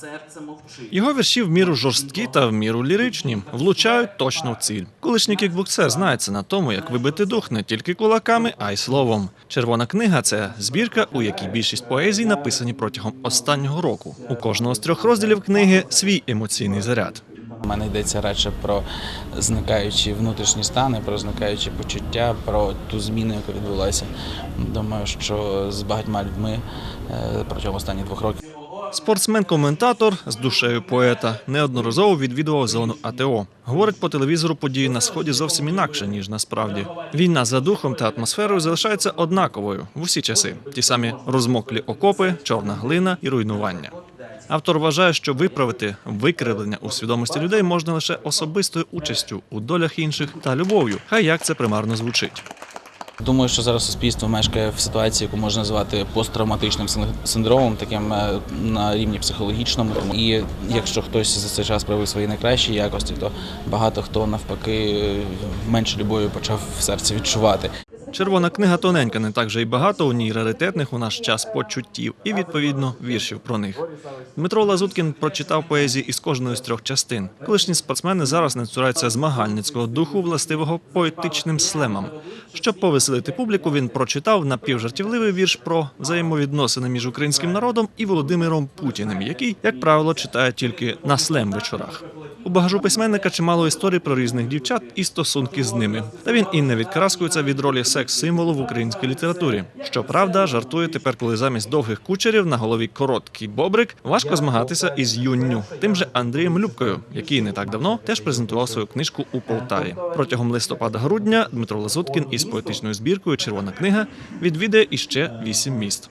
серце мовчить. Його вірші в міру жорсткі та в міру ліричні, влучають точно в ціль. Колишній кікбоксер знається на тому, як вибити дух не тільки кулаками, а й словом. Червона книга це збірка, у якій більшість поезій написані протягом останнього року. У кожного з трьох розділів книги свій емоційний заряд. У мене йдеться радше про зникаючі внутрішні стани, про зникаючі почуття, про ту зміну, яка відбулася. Думаю, що з багатьма людьми е, протягом останніх двох років. Спортсмен-коментатор з душею поета неодноразово відвідував зону АТО. Говорить по телевізору події на сході зовсім інакше ніж насправді. Війна за духом та атмосферою залишається однаковою в усі часи. Ті самі розмоклі окопи, чорна глина і руйнування. Автор вважає, що виправити викривлення у свідомості людей можна лише особистою участю у долях інших та любов'ю. Хай як це примарно звучить. Думаю, що зараз суспільство мешкає в ситуації, яку можна назвати посттравматичним син- синдромом, таким е, на рівні психологічному. І якщо хтось за цей час проявив свої найкращі якості, то багато хто навпаки е, менше любові почав в серці відчувати. Червона книга тоненька, не так же й багато у ній раритетних у наш час почуттів і відповідно віршів про них. Дмитро Лазуткін прочитав поезії із кожної з трьох частин. Колишні спортсмени зараз не цураються змагальницького духу, властивого поетичним слемам. Щоб повеселити публіку, він прочитав напівжартівливий вірш про взаємовідносини між українським народом і Володимиром Путіним, який, як правило, читає тільки на слем вечорах. У багажу письменника чимало історій про різних дівчат і стосунки з ними. Та він і не відкараскується від ролі секс-символу в українській літературі. Щоправда, жартує тепер, коли замість довгих кучерів на голові короткий бобрик, важко змагатися із юнню, тим же Андрієм Любкою, який не так давно теж презентував свою книжку у Полтаві. Протягом листопада-грудня Дмитро Лазуткін із поетичною збіркою Червона книга відвідає іще вісім міст.